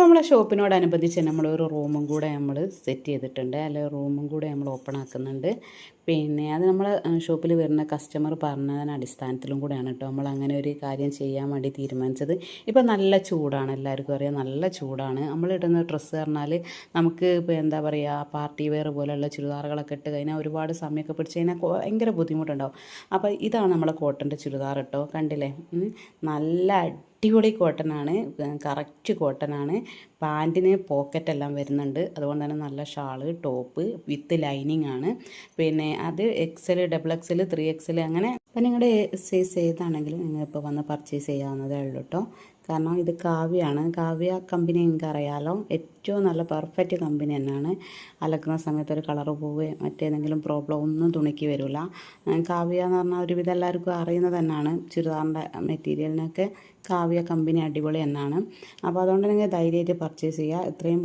നമ്മളെ ഷോപ്പിനോടനുബന്ധിച്ച് നമ്മളൊരു റൂമും കൂടെ നമ്മൾ സെറ്റ് ചെയ്തിട്ടുണ്ട്. അല്ലെ റൂമും കൂടെ നമ്മൾ ഓപ്പൺ ആക്കുന്നുണ്ട്. പിന്നെ അത് നമ്മൾ ഷോപ്പിൽ വരുന്ന കസ്റ്റമർ പറഞ്ഞതിന് അടിസ്ഥാനത്തിലും കൂടെയാണ് കേട്ടോ നമ്മൾ അങ്ങനെ ഒരു കാര്യം ചെയ്യാൻ വേണ്ടി തീരുമാനിച്ചത്. ഇപ്പം നല്ല ചൂടാണ് എല്ലാവർക്കും അറിയാം. നല്ല ചൂടാണ്. നമ്മൾ ഇടുന്ന ഡ്രസ്സ് പറഞ്ഞാൽ നമുക്ക് ഇപ്പോൾ എന്താ പറയുക പാർട്ടി വെയർ പോലെയുള്ള ചുരിദാറുകളൊക്കെ ഇട്ട് കഴിഞ്ഞാൽ ഒരുപാട് സമയമൊക്കെ പിടിച്ച് കഴിഞ്ഞാൽ ഭയങ്കര ബുദ്ധിമുട്ടുണ്ടാവും. അപ്പോൾ ഇതാണ് നമ്മളെ കോട്ടന്റെ ചുരിദാർ കേട്ടോ കണ്ടില്ലേ? നല്ല അടിപൊളി കോട്ടനാണ്. കറക്റ്റ് കോട്ടനാണ്. പാന്റിന് പോക്കറ്റ് എല്ലാം വരുന്നുണ്ട്. അതുകൊണ്ട് തന്നെ നല്ല ഷാൾ ടോപ്പ് വിത്ത് ലൈനിങ് ആണ് പിന്നെ അത് XL double XL three XL അങ്ങനെ അപ്പം നിങ്ങളുടെ സൈസ് ഏതാണെങ്കിലും നിങ്ങൾ ഇപ്പോൾ വന്ന് പർച്ചേസ് ചെയ്യാവുന്നതേ ഉള്ളൂ കേട്ടോ കാരണം ഇത് കാവ്യാണ് കാവ്യ കമ്പനി നിങ്ങൾക്ക് അറിയാലോ ഏറ്റവും നല്ല പെർഫെക്റ്റ് കമ്പനി തന്നെയാണ്. അലക്കുന്ന സമയത്ത് ഒരു കളറ് പോവുകയും മറ്റേതെങ്കിലും പ്രോബ്ലം ഒന്നും തുണിക്ക് വരില്ല. കാവ്യ എന്ന് പറഞ്ഞാൽ ഒരുവിധം എല്ലാവർക്കും അറിയുന്നത് തന്നെയാണ്. ചുരിദാറിന്റെ മെറ്റീരിയലിനൊക്കെ കാവ്യ കമ്പനി അടിപൊളി തന്നെയാണ്. അപ്പോൾ അതുകൊണ്ട് നിങ്ങൾ ധൈര്യമായിട്ട് പർച്ചേസ് ചെയ്യുക. എത്രയും